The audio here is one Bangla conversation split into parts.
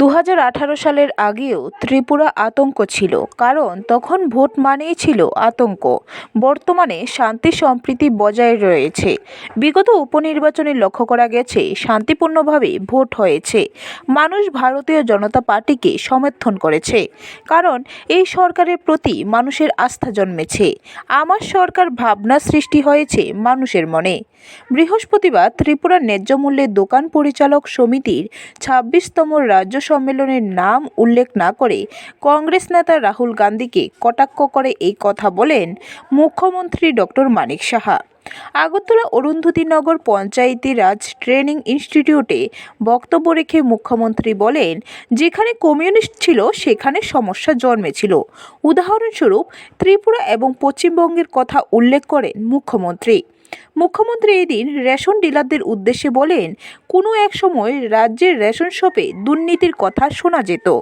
দু হাজার আঠারো সালের আগেও ত্রিপুরা আতঙ্ক ছিল, কারণ তখন ভোট মানেই ছিল আতঙ্ক। বর্তমানে শান্তি সম্প্রীতি বজায় রয়েছে। বিগত উপনির্বাচনে লক্ষ্য করা গেছে, শান্তিপূর্ণভাবে ভোট হয়েছে। মানুষ ভারতীয় জনতা পার্টিকে সমর্থন করেছে, কারণ এই সরকারের প্রতি মানুষের আস্থা জন্মেছে। আমার সরকার ভাবনা সৃষ্টি হয়েছে মানুষের মনে। বৃহস্পতিবার ত্রিপুরার ন্যায্য মূল্যের দোকান পরিচালক সমিতির ছাব্বিশতম রাজ্য সম্মেলনের নাম উল্লেখ না করে কংগ্রেস নেতা রাহুল গান্ধীকে কটাক্ষ করে এই কথা বলেন মুখ্যমন্ত্রী ডক্টর মানিক সাহা। আগরতলা অরুন্ধতিনগর পঞ্চায়েতি রাজ ট্রেনিং ইনস্টিটিউটে বক্তব্য রেখে মুখ্যমন্ত্রী বলেন, যেখানে কমিউনিস্ট ছিল, সেখানে সমস্যা জন্মেছিল। উদাহরণস্বরূপ, ত্রিপুরা এবং পশ্চিমবঙ্গের কথা উল্লেখ করেন মুখ্যমন্ত্রী। মুখ্যমন্ত্রী এদিন রেশন ডিলারদের উদ্দেশ্যে বলেন, কোনো এক সময় রাজ্যের রেশন শপে দুর্নীতির কথা শোনা যেত।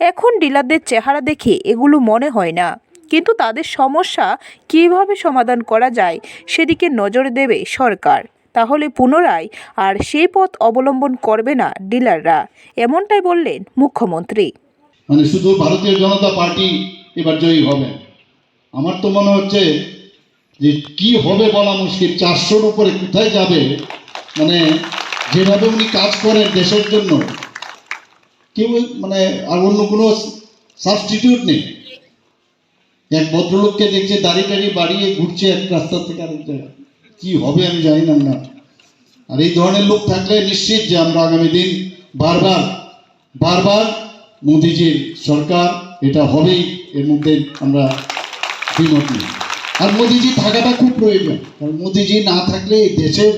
এখন ডিলারদের চেহারা দেখে এগুলো মনে হয় না। কিন্তু তাদের সমস্যা কীভাবে সমাধান করা যায় সেদিকে নজর দেবে সরকার। তাহলে পুনরায় আর সেই পথ অবলম্বন করবে না ডিলাররা, এমনটাই বললেন মুখ্যমন্ত্রী। মানে শুধু ভারতীয় জনতা পার্টি এবার জয়ী হবে। আমার তো মনে হচ্ছে যে কি হবে বলা মুশকিল? চারশোর উপরে কোথায় যাবে? মানে যেভাবে উনি কাজ করেন দেশের জন্য, কেউ মানে আর অন্য কোনো সাবস্টিটিউট নেই। এক ভদ্রলোককে দেখছে দাঁড়িয়ে টাড়ি বাড়িয়ে ঘুরছে এক রাস্তা থেকে আরেক জায়গায়। কী হবে আমি জানি না না আর এই ধরনের লোক থাকলে নিশ্চিত যে আমরা আগামী দিন বারবার বারবার মোদিজির সরকার, এটা হবেই, এর মধ্যে আমরা দ্বিমত নেই। আর মোদিজি থাকাটা খুব প্রয়োজন। কারণ মোদিজি না থাকলে দেশের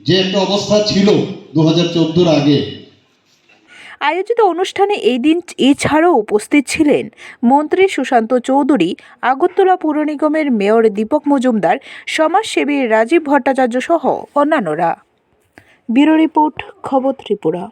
যে একটা অবস্থা ছিল দু হাজার চোদ্দোর আগে। আয়োজিত অনুষ্ঠানে এই দিন এছাড়াও উপস্থিত ছিলেন মন্ত্রী সুশান্ত চৌধুরী, আগরতলা পুর নিগমের মেয়র দীপক মজুমদার, সমাজসেবী রাজীব ভট্টাচার্য সহ অন্যান্যরা। ব্যুরো রিপোর্ট, খবর ত্রিপুরা।